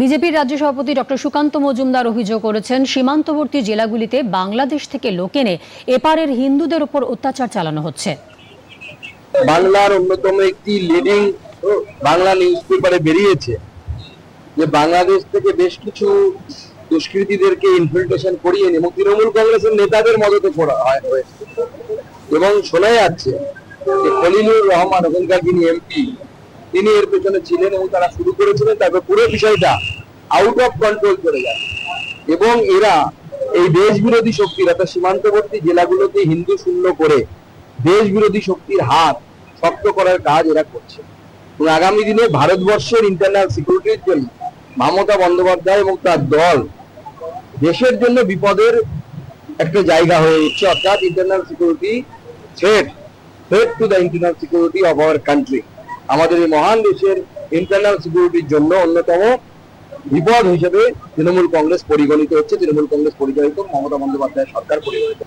বিজেপির রাজ্য সভাপতি ডক্টর সুকান্ত মজুমদার অভিযোগ করেছেন, সীমান্তবর্তী জেলাগুলিতে বাংলাদেশ থেকে লোক এনে এপারের হিন্দুদের উপর অত্যাচার চালানো হচ্ছে। বাংলার অন্যতম একটি লিডিং বাংলা নিউজ পেপারে বেরিয়েছে যে বাংলাদেশ থেকে বেশ কিছু দুষ্কৃতীদেরকে ইনফিল্ট্রেশন করিয়ে এবং তৃণমূল কংগ্রেসের নেতাদের মদতে করা হয় এবং শোনা যাচ্ছে যে খলিলুর রহমান, ওখানকার যিনি এমপি তিনি এর পেছনে ছিলেন এবং তারা শুরু করেছিলেন, তারপর পুরো বিষয়টা আউট অফ কন্ট্রোল চলে যায়। এবং এরা এই দেশ বিরোধী শক্তির, অর্থাৎ সীমান্তবর্তী জেলাগুলোতে হিন্দু শূন্য করে দেশ বিরোধী শক্তির হাত শক্ত করার কাজ এরা করছে। এবং আগামী দিনে ভারতবর্ষের ইন্টারনাল সিকিউরিটির জন্য মমতা বন্দ্যোপাধ্যায় এবং তার দল দেশের জন্য বিপদের একটা জায়গা হয়ে উঠছে, অর্থাৎ internal security threat threat to the internal security of our country আমাদের এই মহান দেশের ইন্টারনাল সিকিউরিটির জন্য অন্যতম বিপদ হিসেবে তৃণমূল কংগ্রেস পরিগণিত হচ্ছে। তৃণমূল কংগ্রেস পরিচালিত মমতা বন্দ্যোপাধ্যায় সরকার পরিগণিত